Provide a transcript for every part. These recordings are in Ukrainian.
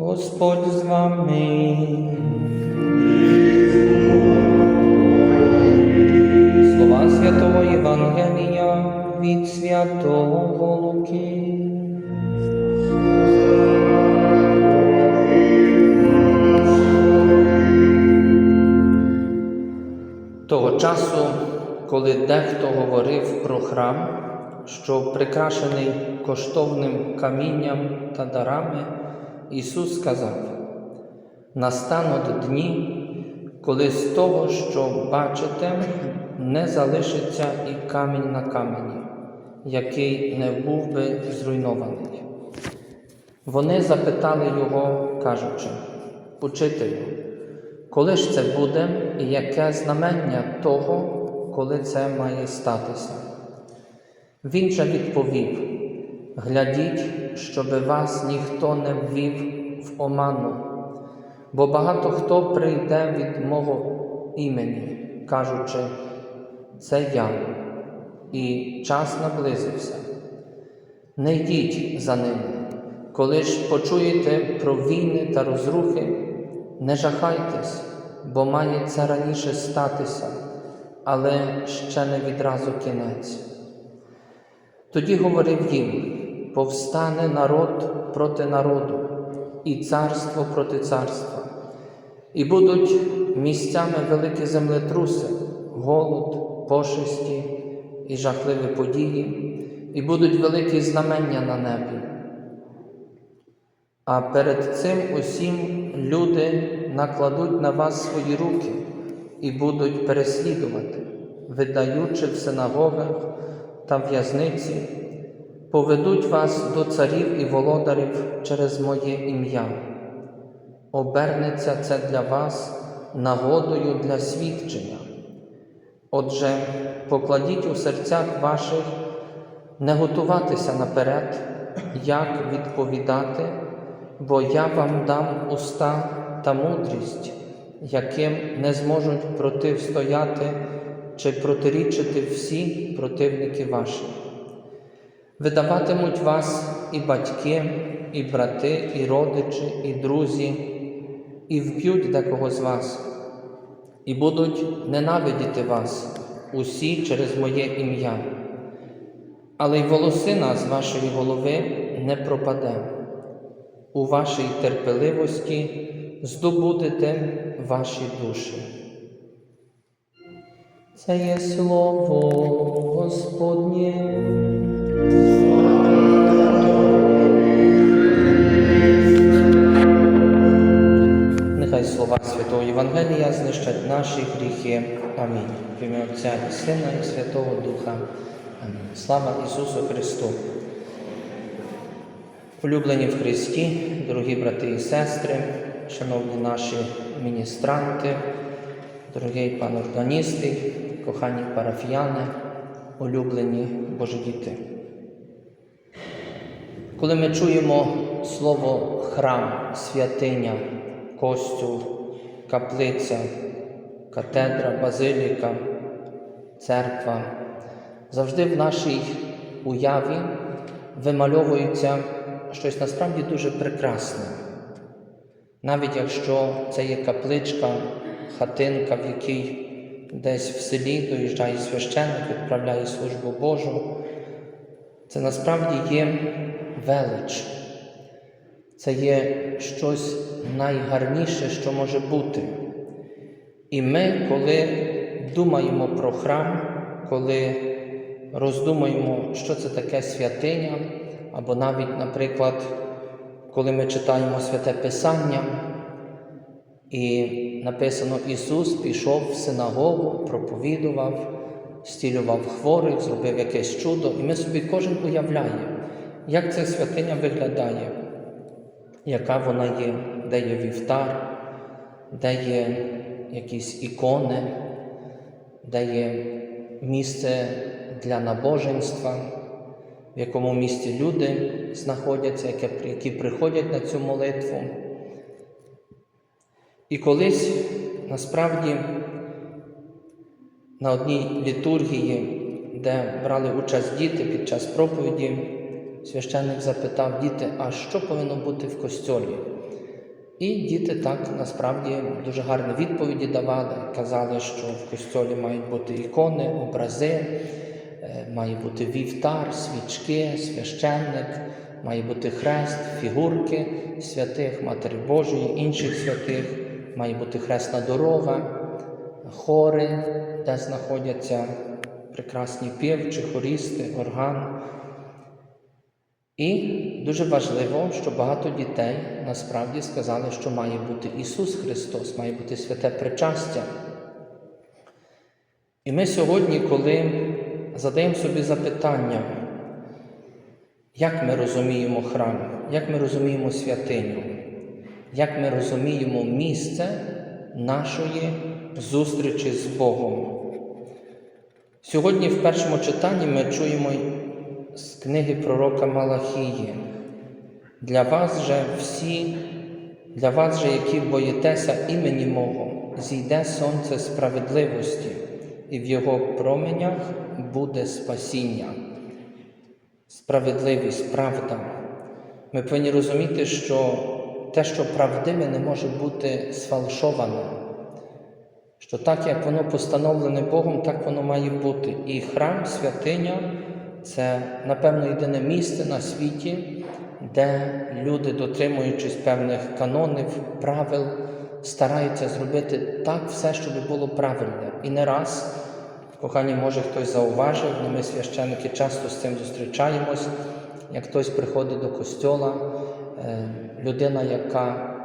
Господь з вами. Слова святого Євангелія від святого Луки. Того часу, коли дехто говорив про храм, що прикрашений коштовним камінням та дарами. Ісус сказав: настануть дні, коли з того, що бачите, не залишиться і камінь на камені, який не був би зруйнований. Вони запитали його, кажучи, Учителю, коли ж це буде і яке знамення того, коли це має статися? Він же відповів: глядіть, щоби вас ніхто не ввів в оману, бо багато хто прийде від мого імені, кажучи, це я, і час наблизився. Не йдіть за ними. Коли ж почуєте про війни та розрухи, не жахайтесь, бо має це раніше статися, але ще не відразу кінець. Тоді говорив їм: повстане народ проти народу, і царство проти царства, і будуть місцями великі землетруси, голод, пошесті і жахливі події, і будуть великі знамення на небі. А перед цим усім люди накладуть на вас свої руки і будуть переслідувати, видаючи в синагогах та в'язниці, поведуть вас до царів і володарів через моє ім'я. Обернеться це для вас нагодою для свідчення. Отже, покладіть у серцях ваших не готуватися наперед, як відповідати бо я вам дам уста та мудрість, яким не зможуть противстояти чи протирічити всі противники ваші. Видаватимуть вас і батьки, і брати, і родичі, і друзі, і вб'ють декого з вас, і будуть ненавидіти вас усі через моє ім'я. Але й волосина з вашої голови не пропаде у вашій терпеливості здобудете ваші душі. Це є слово Господнє. Нехай слова Святого Євангелія знищать наші гріхи. Амінь. В ім'я Отця і Сина, і Святого Духа. Амінь. Слава Ісусу Христу! Улюблені в Христі, дорогі брати і сестри, шановні наші міністранти, дорогий пан органісти, кохані парафіяни, улюблені Божі діти. Коли ми чуємо слово храм, святиня, костюл, каплиця, катедра, базиліка, церква, завжди в нашій уяві вимальовується щось насправді дуже прекрасне. Навіть якщо це є капличка, хатинка, в якій десь в селі доїжджає священник, відправляє службу Божу, це насправді є велич. Це є щось найгарніше, що може бути. І ми, коли думаємо про храм, коли роздумуємо, що це таке святиня, або навіть, наприклад, коли ми читаємо святе Писання, і написано Ісус пішов в синагогу, проповідував, стілював хворих, зробив якесь чудо, і ми собі кожен уявляє, як ця святиня виглядає, яка вона є, де є вівтар, де є якісь ікони, де є місце для набоженства? В якому місці люди знаходяться, які приходять на цю молитву. І колись насправді на одній літургії, де брали участь діти під час проповіді, священник запитав діти, а що повинно бути в костьолі? І діти так насправді дуже гарні відповіді давали, казали, що в костьолі мають бути ікони, образи. Е, має бути вівтар, свічки, священник, має бути хрест, фігурки святих, Матері Божої, інших святих, має бути хресна дорога, хори, де знаходяться прекрасні півчі, хорісти, орган. І дуже важливо, що багато дітей насправді сказали, що має бути Ісус Христос, має бути святе причастя. І ми сьогодні, коли задаємо собі запитання, як ми розуміємо храм, як ми розуміємо святиню, як ми розуміємо місце нашої зустрічі з Богом. Сьогодні в першому читанні ми чуємо з книги пророка Малахії. Для вас же всі, для вас же, які боїтеся імені мого, зійде сонце справедливості, і в його променях буде спасіння. Справедливість, правда. Ми повинні розуміти, що те, що правдиве, не може бути сфальшоване. Що так, як воно постановлене Богом, так воно має бути. І храм, святиня це, напевно, єдине місце на світі, де люди, дотримуючись певних канонів, правил, стараються зробити так все, щоб було правильне. І не раз, кохані, може хтось зауважив, але ми священники часто з цим зустрічаємось, як хтось приходить до костьола, е, людина, яка,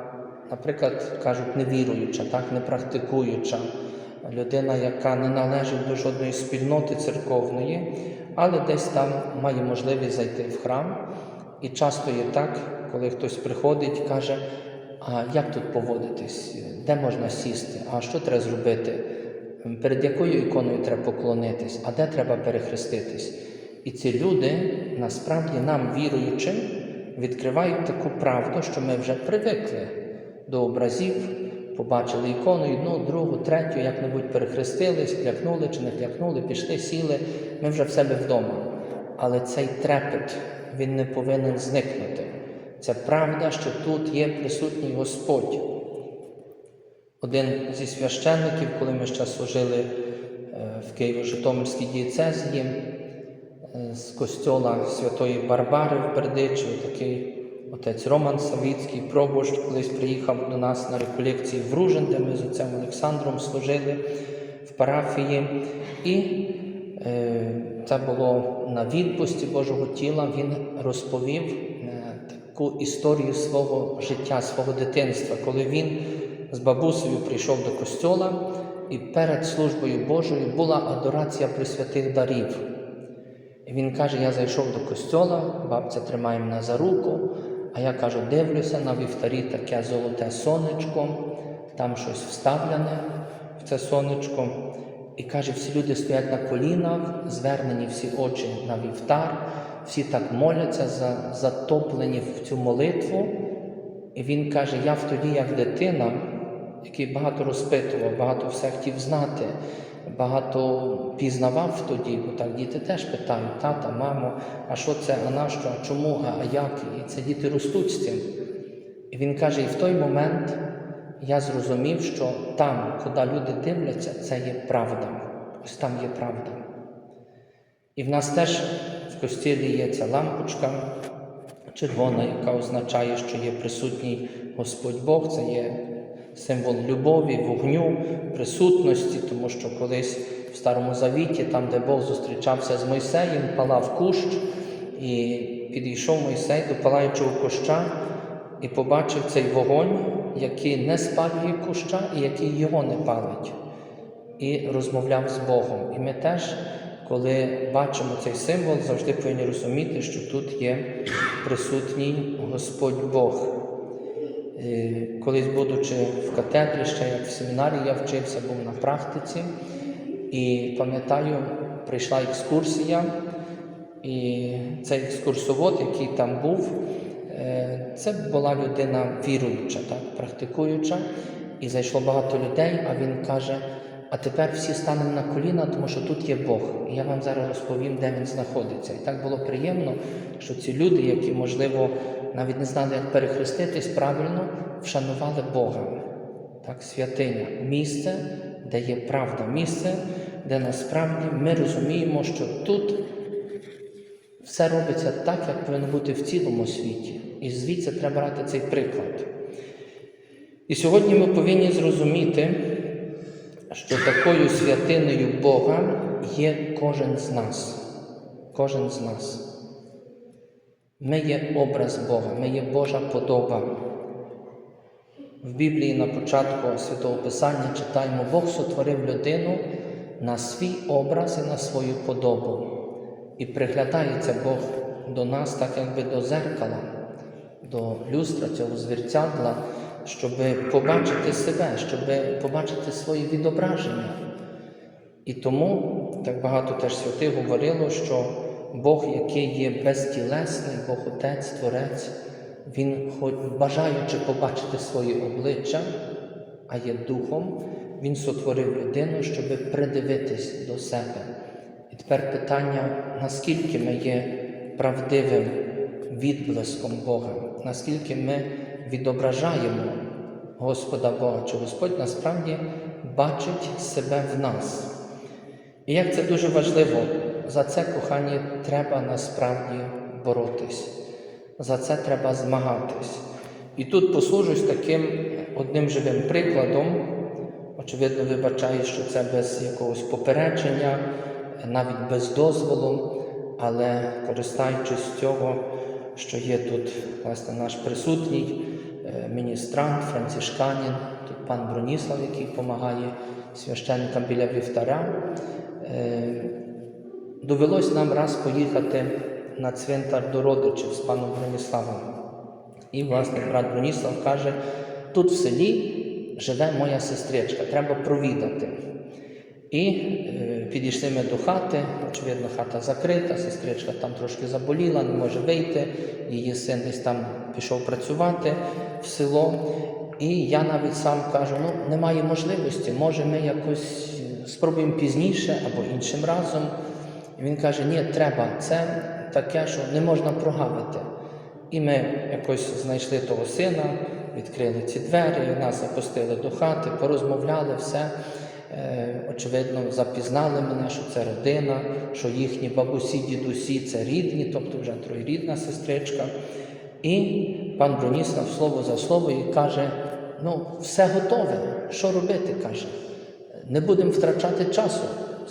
наприклад, кажуть, невіруюча, так, не практикуюча, людина, яка не належить до жодної спільноти церковної, але десь там має можливість зайти в храм. І часто є так, коли хтось приходить і каже, а як тут поводитись, де можна сісти, а що треба зробити, перед якою іконою треба поклонитись, а де треба перехреститись. І ці люди насправді нам, віруючим, відкривають таку правду, що ми вже привикли до образів, побачили ікону, одну, другу, третю, як-небудь перехрестились, клякнули чи не клякнули, пішли, сіли, ми вже в себе вдома. Але цей трепет, він не повинен зникнути. Це правда, що тут є присутній Господь. Один зі священників, коли ми ще служили е, в Києво-Житомирській дієцезії, е, з костьола Святої Барбари в Бердичі, такий отець Роман Савіцький, пробощ, колись приїхав до нас на реколекції в Ружин, де ми з отцем Олександром служили в парафії. І е, це було на відпусті Божого тіла. Він розповів е, таку історію свого життя, свого дитинства, коли він з бабусею прийшов до костьола, і перед службою Божою була адорація присвятих дарів. І він каже: Я зайшов до костьола, бабця тримає мене за руку, а я кажу, дивлюся на вівтарі таке золоте сонечко, там щось вставлене в це сонечко. І каже, всі люди стоять на колінах, звернені всі очі на вівтар, всі так моляться, затоплені в цю молитву. І він каже: я в тоді, як дитина, який багато розпитував, багато все хотів знати, багато пізнавав тоді, бо так діти теж питають, тата, мамо, а що це, а на що, а чому, а, а як? І це діти ростуть з цим. І він каже, і в той момент я зрозумів, що там, куди люди дивляться, це є правда. Ось там є правда. І в нас теж в костілі є ця лампочка червона, яка означає, що є присутній Господь Бог, це є символ любові, вогню, присутності, тому що колись в Старому Завіті, там, де Бог зустрічався з Мойсеєм, палав кущ, і підійшов Мойсей до палаючого куща і побачив цей вогонь, який не спалює куща і який його не палить, і розмовляв з Богом. І ми теж, коли бачимо цей символ, завжди повинні розуміти, що тут є присутній Господь Бог. Е, Колись, будучи в катедрі, ще як в семінарі я вчився, був на практиці, і пам'ятаю, прийшла екскурсія, і цей екскурсовод, який там був, е, це була людина віруюча, так, практикуюча, і зайшло багато людей, а він каже: а тепер всі станемо на коліна, тому що тут є Бог. І я вам зараз розповім, де він знаходиться. І так було приємно, що ці люди, які, можливо, навіть не знали, як перехреститись правильно, вшанували Бога. Так, святиня, місце, де є правда, місце, де насправді ми розуміємо, що тут все робиться так, як повинно бути в цілому світі. І звідси треба брати цей приклад. І сьогодні ми повинні зрозуміти, що такою святиною Бога є кожен з нас. Кожен з нас. Ми є образ Бога, ми є Божа подоба. В Біблії на початку Святого Писання читаємо, Бог сотворив людину на свій образ і на свою подобу. І приглядається Бог до нас, так якби до зеркала, до люстра цього звірцядла, щоб побачити себе, щоб побачити своє відображення. І тому так багато теж святих говорило, що Бог, який є безтілесний, Бог Отець, Творець, Він, бажаючи побачити своє обличчя, а є духом, Він сотворив людину, щоб придивитись до себе. І тепер питання, наскільки ми є правдивим відблиском Бога, наскільки ми відображаємо Господа Бога, чи Господь насправді бачить себе в нас. І як це дуже важливо, за це кохання треба насправді боротись, за це треба змагатись. І тут послужусь таким одним живим прикладом. Очевидно, вибачаю, що це без якогось попередження, навіть без дозволу, але користаючись цього, що є тут власне наш присутній міністрант, францишканін, тут пан Броніслав, який допомагає священникам біля вівтаря. Е, Довелось нам раз поїхати на цвинтар до родичів з паном Броніславом. І, власне, брат Броніслав каже: тут в селі живе моя сестричка, треба провідати. І е, підійшли ми до хати, очевидно, хата закрита, сестричка там трошки заболіла, не може вийти. Її син десь там пішов працювати в село. І я навіть сам кажу: ну, немає можливості, може ми якось спробуємо пізніше або іншим разом. І він каже: ні, треба, це таке, що не можна прогавити. І ми якось знайшли того сина, відкрили ці двері, нас запустили до хати, порозмовляли все. Е, очевидно, запізнали мене, що це родина, що їхні бабусі, дідусі це рідні, тобто вже троєрідна сестричка. І пан Броніслав слово за слово і каже: ну, все готове, що робити? каже. Не будемо втрачати часу.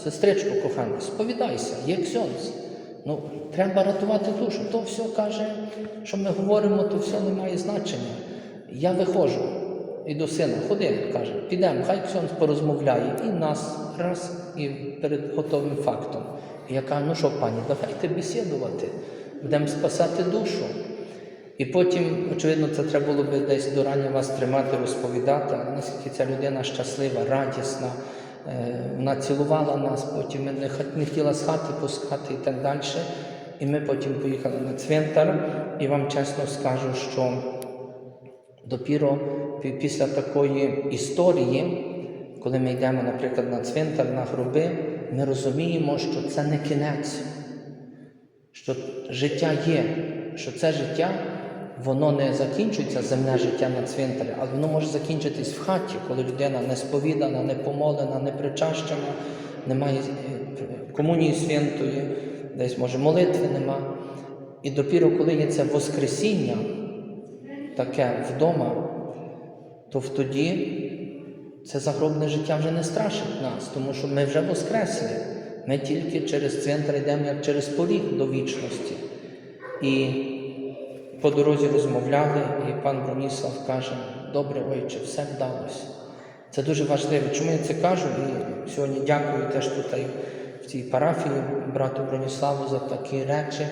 Сестричко кохана, сповідайся, є ксьонц. Ну, треба рятувати душу. То все каже, що ми говоримо, то все не має значення. Я виходжу і до сина, ходи, каже, підемо, хай ксьонц порозмовляє і нас раз і перед готовим фактом. І я кажу, ну що, пані, давайте бесідувати, будемо спасати душу. І потім, очевидно, це треба було би десь до рання вас тримати, розповідати, наскільки ця людина щаслива, радісна. Е, Вона цілувала нас, потім не, не хотіла з хати пускати і так далі. І ми потім поїхали на цвинтар, і вам чесно скажу, що допіро пі- після такої історії, коли ми йдемо, наприклад, на цвинтар, на гроби, ми розуміємо, що це не кінець, що життя є, що це життя, воно не закінчується, земне життя на цвинтарі, але воно може закінчитись в хаті, коли людина не сповідана, не помолена, не причащена, немає е, комунії святої, десь може молитви нема. І допіру, коли є це Воскресіння, таке вдома, то в тоді це загробне життя вже не страшить нас, тому що ми вже воскресли. Ми тільки через центр йдемо як через поріг до вічності. І по дорозі розмовляли, і пан Броніслав каже: добре, ойче, все вдалося. Це дуже важливо. Чому я це кажу? І сьогодні дякую теж тут в цій парафії брату Броніславу за такі речі,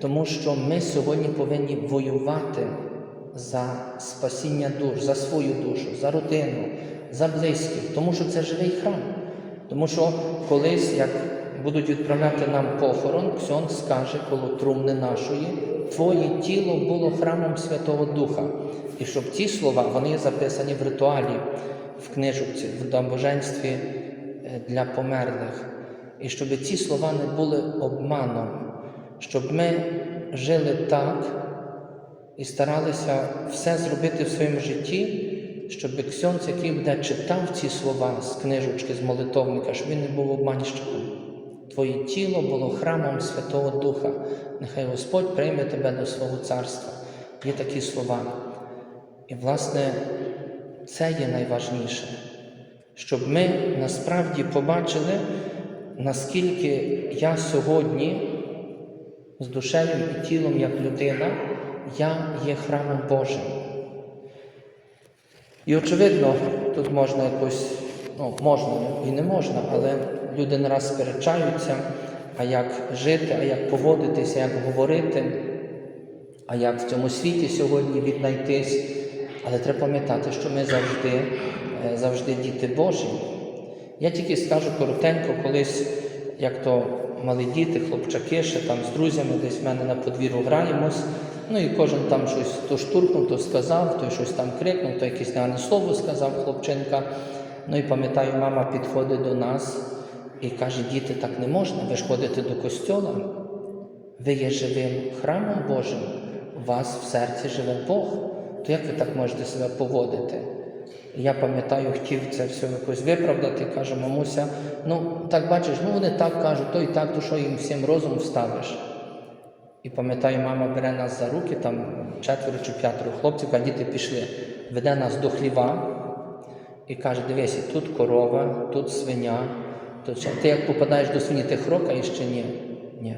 тому що ми сьогодні повинні воювати за спасіння душ, за свою душу, за родину, за близьких, тому що це живий храм. Тому що колись, як будуть відправляти нам похорон, Ксьон скаже коло трумни нашої, Твоє тіло було храмом Святого Духа. І щоб ці слова, вони записані в ритуалі, в книжці, в набоженстві е, для померлих. І щоб ці слова не були обманом, щоб ми жили так і старалися все зробити в своєму житті, щоб Ксьонц, який буде читав ці слова з книжечки, з молитовника, щоб він не був обманщиком. Твоє тіло було храмом Святого Духа. Нехай Господь прийме тебе до свого царства. Є такі слова. І, власне, це є найважніше, щоб ми насправді побачили, наскільки я сьогодні з душею і тілом як людина, я є храмом Божим. І очевидно, тут можна якось, ну, можна і не можна, але люди не раз сперечаються, а як жити, а як поводитися, як говорити, а як в цьому світі сьогодні віднайтись. Але треба пам'ятати, що ми завжди, е, завжди діти Божі. Я тільки скажу коротенько, колись, як то мали діти, хлопчаки, ще там з друзями десь в мене на подвір'ю граємось. Ну і кожен там щось то штуркнув, то сказав, той щось там крикнув, то якесь негане слово сказав хлопчинка. Ну і пам'ятаю, мама підходить до нас і каже: діти, так не можна, ви ж ходите до костьола, ви є живим храмом Божим, у вас в серці живе Бог. То як ви так можете себе поводити? Я пам'ятаю, хотів це все якось виправдати, каже, мамуся, ну так бачиш, ну вони так кажуть, то і так, то що їм всім розум вставиш. І пам'ятаю, мама бере нас за руки, там четверо чи п'ятеро хлопців, а діти пішли, веде нас до хліва і каже: дивись, тут корова, тут свиня, тут. Ти як попадаєш до свині, ти хрокаєш чи ні? Ні.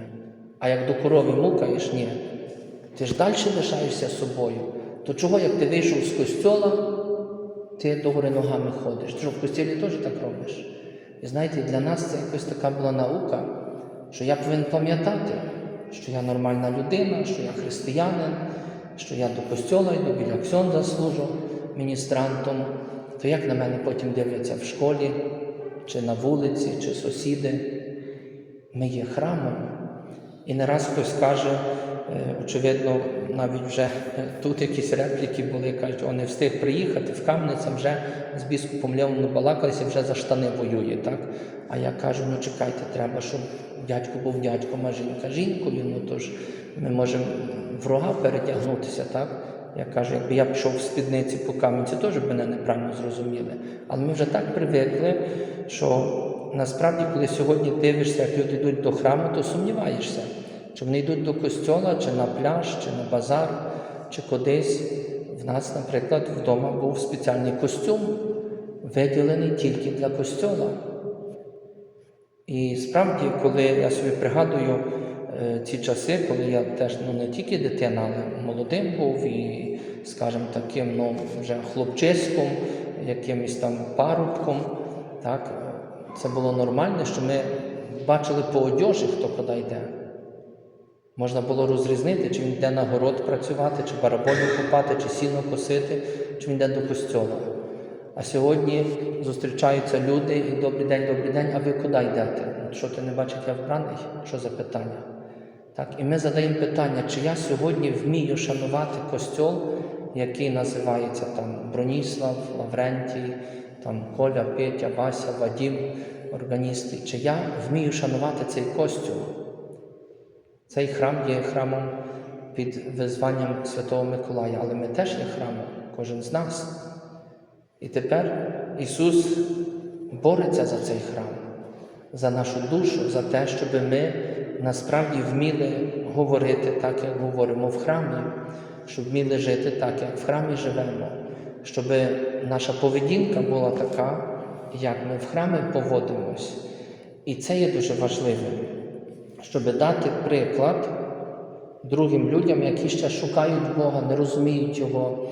А як до корови мукаєш, ні. Ти ж далі лишаєшся собою. То чого, як ти вийшов з костьола, ти догори ногами ходиш? Ти що в костілі теж так робиш? І знаєте, для нас це якось така була наука, що я повинен пам'ятати, що я нормальна людина, що я християнин, що я до костьола йду, біля ксьонда служу міністрантом, то як на мене потім дивляться в школі, чи на вулиці, чи сусіди. Ми є храмом. І не раз хтось каже, е, очевидно, навіть вже е, тут якісь репліки були, кажуть, о, не встиг приїхати в Кам'ниця, вже з біскупом Леоном балакалися, вже за штани воює. так? А я кажу, ну чекайте, треба, щоб дядько був дядьком, а жінка жінкою. Ну то ж ми можемо врага передягнутися, так? Я кажу, якби я пішов в спідниці по камінці, теж б мене неправильно зрозуміли. Але ми вже так привикли, що насправді, коли сьогодні дивишся, як люди йдуть до храму, то сумніваєшся, чи вони йдуть до костьола, чи на пляж, чи на базар, чи кудись. В нас, наприклад, вдома був спеціальний костюм, виділений тільки для костьола. І справді, коли я собі пригадую е, ці часи, коли я теж ну, не тільки дитина, але молодим був і, скажімо, таким ну, вже хлопчиськом, якимось там парубком, так, це було нормально, що ми бачили по одежі, хто куди йде. Можна було розрізнити, чи він йде на город працювати, чи бараболю купати, чи сіно косити, чи він йде до костьола. А сьогодні зустрічаються люди і добрий день, добрий день, а ви куди йдете? От Що ти не бачиш, я вбраний? Що за питання? Так, і ми задаємо питання, чи я сьогодні вмію шанувати костьол, який називається там Броніслав, Лаврентій, там Коля, Петя, Вася, Вадім, органісти. Чи я вмію шанувати цей костюм? Цей храм є храмом під визванням Святого Миколая, але ми теж є храмом, кожен з нас. І тепер Ісус бореться за цей храм, за нашу душу, за те, щоб ми насправді вміли говорити так, як говоримо в храмі, щоб вміли жити так, як в храмі живемо, щоб наша поведінка була така, як ми в храмі поводимось. І це є дуже важливим, щоб дати приклад другим людям, які ще шукають Бога, не розуміють Його,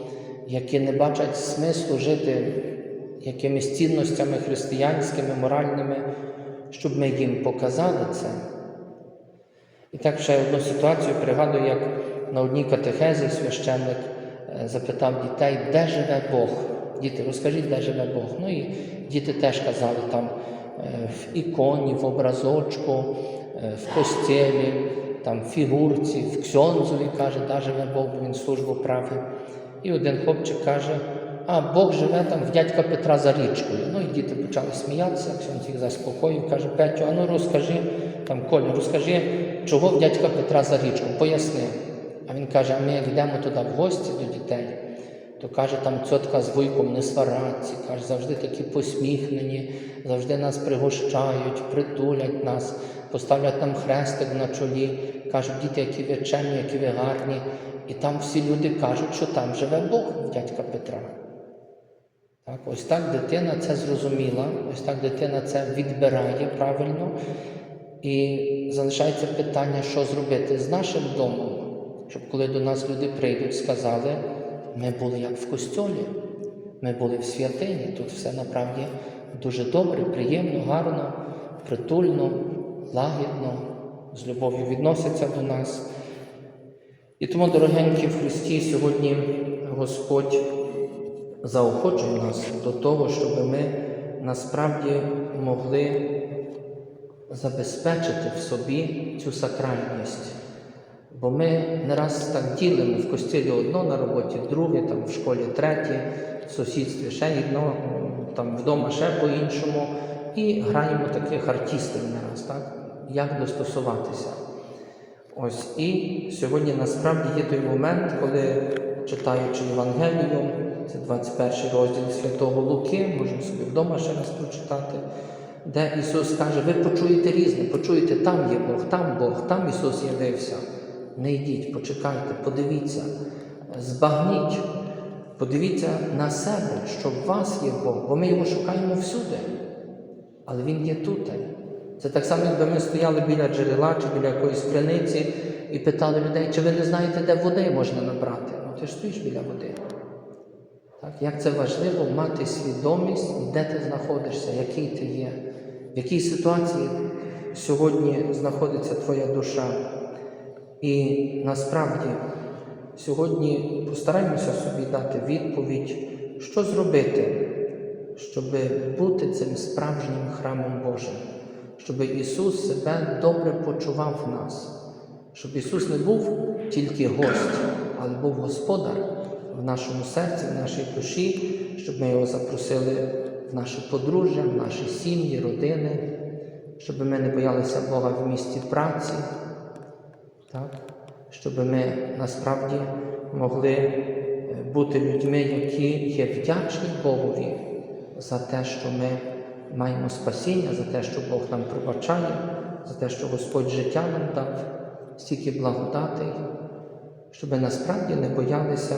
які не бачать смислу жити якимись цінностями християнськими, моральними, щоб ми їм показали це. І так ще одну ситуацію пригадую, як на одній катехезі священник е, запитав дітей, де живе Бог. Діти, розкажіть, де живе Бог. Ну і діти теж казали там е, в іконі, в образочку, е, в костілі, там в фігурці, в ксьонзові, каже, де живе Бог, бо він службу править. І один хлопчик каже, а Бог живе там в дядька Петра за річкою. Ну і діти почали сміятися, ксьонз їх заспокоїв, каже, Петю, а ну розкажи, там Колю, розкажи, чого в дядька Петра за річкою, поясни. А він каже, а ми як йдемо туди в гості до дітей, то каже, там цьотка з вуйком не свараться, каже, завжди такі посміхнені, завжди нас пригощають, притулять нас, поставлять нам хрестик на чолі, кажуть, діти, які ви чемні, які ви гарні. І там всі люди кажуть, що там живе Бог дядька Петра. Так, ось так дитина це зрозуміла, ось так дитина це відбирає правильно. І залишається питання, що зробити з нашим домом, щоб коли до нас люди прийдуть, сказали, ми були як в костьолі, ми були в святині. Тут все направді дуже добре, приємно, гарно, притульно, лагідно, з любов'ю відносяться до нас. І тому, дорогенькі в Христі, сьогодні Господь заохочує нас до того, щоб ми насправді могли забезпечити в собі цю сакральність. Бо ми не раз так ділимо в костілі одно на роботі, друге, там в школі третє, в сусідстві ще одно, там вдома ще по-іншому. І граємо таких артистів не раз, так? Як достосуватися. Ось і сьогодні насправді є той момент, коли читаючи Євангелію, це 21 розділ Святого Луки, можемо собі вдома ще раз прочитати, де Ісус каже, ви почуєте різне, почуєте, там є Бог, там Бог, там Ісус явився. Не йдіть, почекайте, подивіться, збагніть, подивіться на себе, що в вас є Бог, бо ми його шукаємо всюди, але Він є тут. Це так само, якби ми стояли біля джерела чи біля якоїсь криниці і питали людей, чи ви не знаєте, де води можна набрати? Ну ти ж стоїш біля води. Так? Як це важливо мати свідомість, де ти знаходишся, який ти є, в якій ситуації сьогодні знаходиться твоя душа. І насправді сьогодні постараємося собі дати відповідь, що зробити, щоб бути цим справжнім храмом Божим, щоб Ісус себе добре почував в нас, щоб Ісус не був тільки гость, але був Господар в нашому серці, в нашій душі, щоб ми його запросили в наше подружжя, в наші сім'ї, родини, щоб ми не боялися Бога в місті праці, так? щоб ми насправді могли е, бути людьми, які є вдячні Богові за те, що ми маємо спасіння, за те, що Бог нам пробачає, за те, що Господь життя нам дав, стільки благодатей, щоб насправді не боялися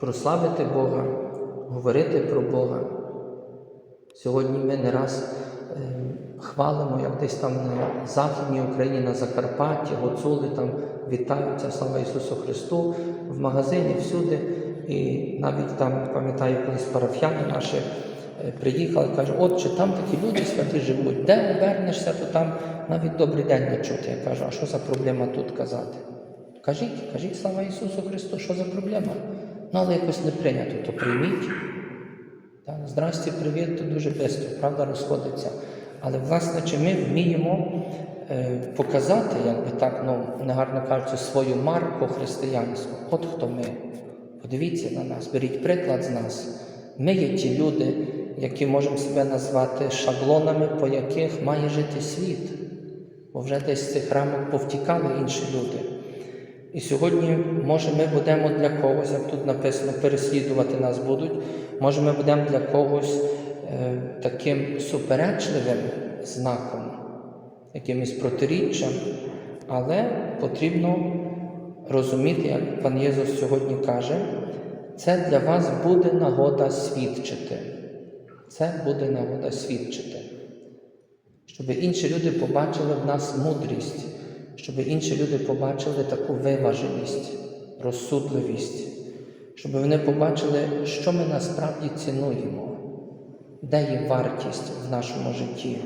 прославити Бога, говорити про Бога. Сьогодні ми не раз е, хвалимо, як десь там на Західній Україні, на Закарпатті, гуцули там вітаються, слава Ісусу Христу, в магазині всюди. І навіть там, пам'ятаю, колись парафіяни наші приїхали, кажуть, от чи там такі люди святі живуть, де не вернешся, то там навіть добрий день не чути. Я кажу, а що за проблема тут казати? Кажіть, кажіть, слава Ісусу Христу, що за проблема? Ну, але якось не прийнято, то прийміть. Так, Здрасте, привіт, то дуже швидко, правда, розходиться. Але, власне, чи ми вміємо е, показати, як би так, ну, негарно кажучи, свою марку християнську? От хто ми. Подивіться на нас, беріть приклад з нас. Ми є ті люди, які можемо себе назвати шаблонами, по яких має жити світ. Бо вже десь з цих рамок повтікали інші люди. І сьогодні, може, ми будемо для когось, як тут написано, переслідувати нас будуть, може, ми будемо для когось е, таким суперечливим знаком, якимось протиріччям, але потрібно розуміти, як пан Єсус сьогодні каже, це для вас буде нагода свідчити. Це буде нагода свідчити. Щоб інші люди побачили в нас мудрість щоб інші люди побачили таку виваженість, розсудливість, щоб вони побачили, що ми насправді цінуємо, де є вартість в нашому житті,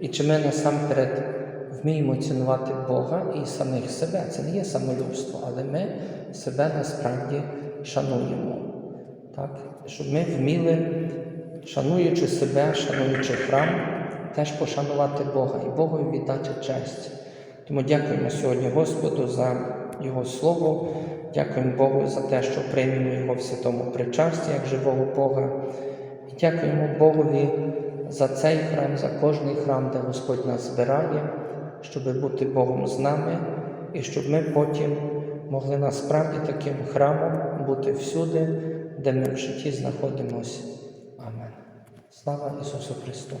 і чи ми насамперед вміємо цінувати Бога і самих себе. Це не є самолюбство, але ми себе насправді шануємо. Так? Щоб ми вміли, шануючи себе, шануючи храм, теж пошанувати Бога і Богу віддати честь. Тому дякуємо сьогодні Господу за Його Слово, дякуємо Богу за те, що приймемо Його в святому причасті, як живого Бога. І дякуємо Богові за цей храм, за кожний храм, де Господь нас збирає, щоб бути Богом з нами, і щоб ми потім могли насправді таким храмом бути всюди, де ми в житті знаходимося. Слава Ісусу Христу!